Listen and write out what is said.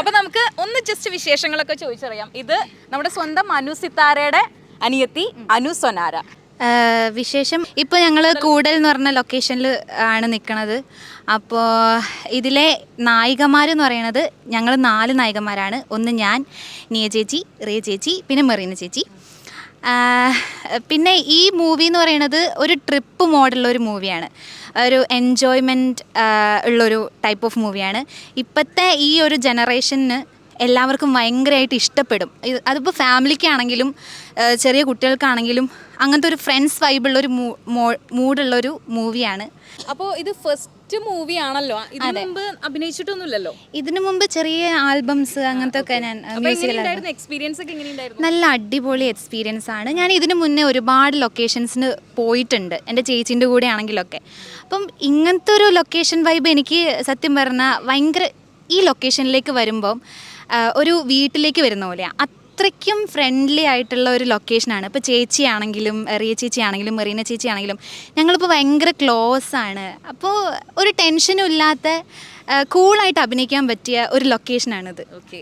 അപ്പൊ നമുക്ക് ഒന്ന് ജസ്റ്റ് വിശേഷങ്ങളൊക്കെ ചോദിച്ചറിയാം. ഇത് നമ്മുടെ സ്വന്തം അനു സിത്താരയുടെ അനിയത്തി അനു സൊനാര. വിശേഷം ഇപ്പോൾ ഞങ്ങൾ കൂടൽ എന്ന് പറഞ്ഞ ലൊക്കേഷനിൽ ആണ് നിൽക്കുന്നത് അപ്പോൾ ഇതിലെ നായികമാരെന്ന് പറയുന്നത് ഞങ്ങൾ നാല് നായികമാരാണ്. ഒന്ന് ഞാൻ നിയ ചേച്ചി റിയ ചേച്ചി പിന്നെ മെറീന ചേച്ചി. പിന്നെ ഈ മൂവി എന്ന് പറയുന്നത് ഒരു ട്രിപ്പ് മോഡലുള്ള ഒരു മൂവിയാണ് ഒരു എൻജോയ്മെന്റ് ഉള്ളൊരു ടൈപ്പ് ഓഫ് മൂവിയാണ് ഇപ്പോഴത്തെ ഈ ഒരു ജനറേഷന് എല്ലാവർക്കും ഭയങ്കരമായിട്ട് ഇഷ്ടപ്പെടും. അതിപ്പോൾ ഫാമിലിക്കാണെങ്കിലും ചെറിയ കുട്ടികൾക്കാണെങ്കിലും അങ്ങനത്തെ ഒരു ഫ്രണ്ട്സ് വൈബുള്ളൊരു മൂഡുള്ളൊരു മൂവിയാണ് അപ്പോൾ ഇത് ഫസ്റ്റ് മൂവി ആണല്ലോ ഇതിനു മുമ്പ് അഭിനയിച്ചിട്ടൊന്നുമില്ലല്ലോ? ഇതിനു മുമ്പ് ചെറിയ ആൽബംസ് അങ്ങനത്തെ ഒക്കെ ഞാൻ എക്സ്പീരിയൻസ് ഒക്കെ നല്ല അടിപൊളി എക്സ്പീരിയൻസ് ആണ്. ഞാൻ ഇതിനു മുന്നേ ഒരുപാട് ലൊക്കേഷൻസിന് പോയിട്ടുണ്ട് എന്റെ ചേച്ചീന്റെ കൂടെ ആണെങ്കിലൊക്കെ അപ്പം ഇങ്ങനത്തെ ഒരു ലൊക്കേഷൻ വൈബ് എനിക്ക് സത്യം പറഞ്ഞാൽ ഭയങ്കര ഈ ലൊക്കേഷനിലേക്ക് വരുമ്പം ഒരു വീട്ടിലേക്ക് വരുന്ന പോലെയാണ് അത്രയ്ക്കും ഫ്രണ്ട്ലി ആയിട്ടുള്ള ഒരു ലൊക്കേഷനാണ് ഇപ്പോൾ ചേച്ചിയാണെങ്കിലും റിയ ചേച്ചിയാണെങ്കിലും മെറീന ചേച്ചിയാണെങ്കിലും ഞങ്ങളിപ്പോൾ ഭയങ്കര ക്ലോസ് ആണ്. അപ്പോൾ ഒരു ടെൻഷനും ഇല്ലാത്ത കൂളായിട്ട് അഭിനയിക്കാൻ പറ്റിയ ഒരു ലൊക്കേഷനാണിത് ഓക്കെ